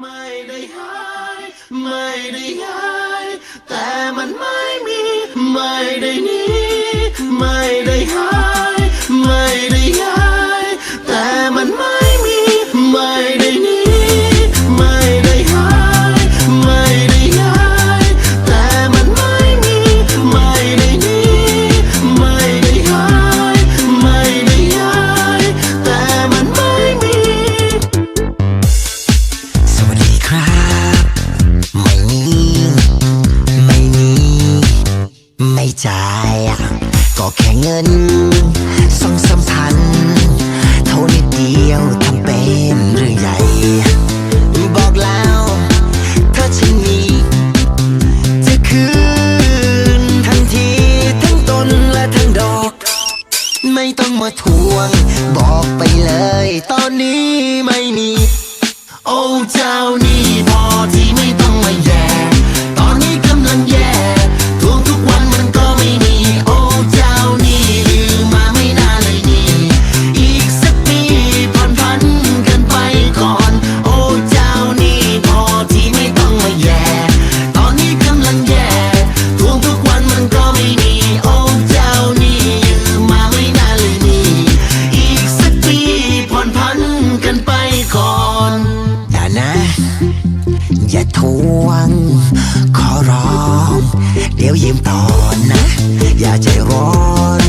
ไม่ได้หายไม่ได้ย้ายแต่มันไม่มี ไม่ได้หนีไม่ได้หาย ไม่มีไม่มีไม่จ่ายก็แค่เงินสองสามพันเท่านิดเดียวทำเป็นเรื่องใหญ่ บอกแล้วถ้าฉันมีจะคืนทันทีทั้งต้นและทั้งดอก ไม่ต้องมาทวง บอกไปเลย ตอนนี้ไม่มี โอ้เจ้านี่ อย่าทวง ขอร้อง เดี๋ยวยืมต่อนะ อย่าใจร้อน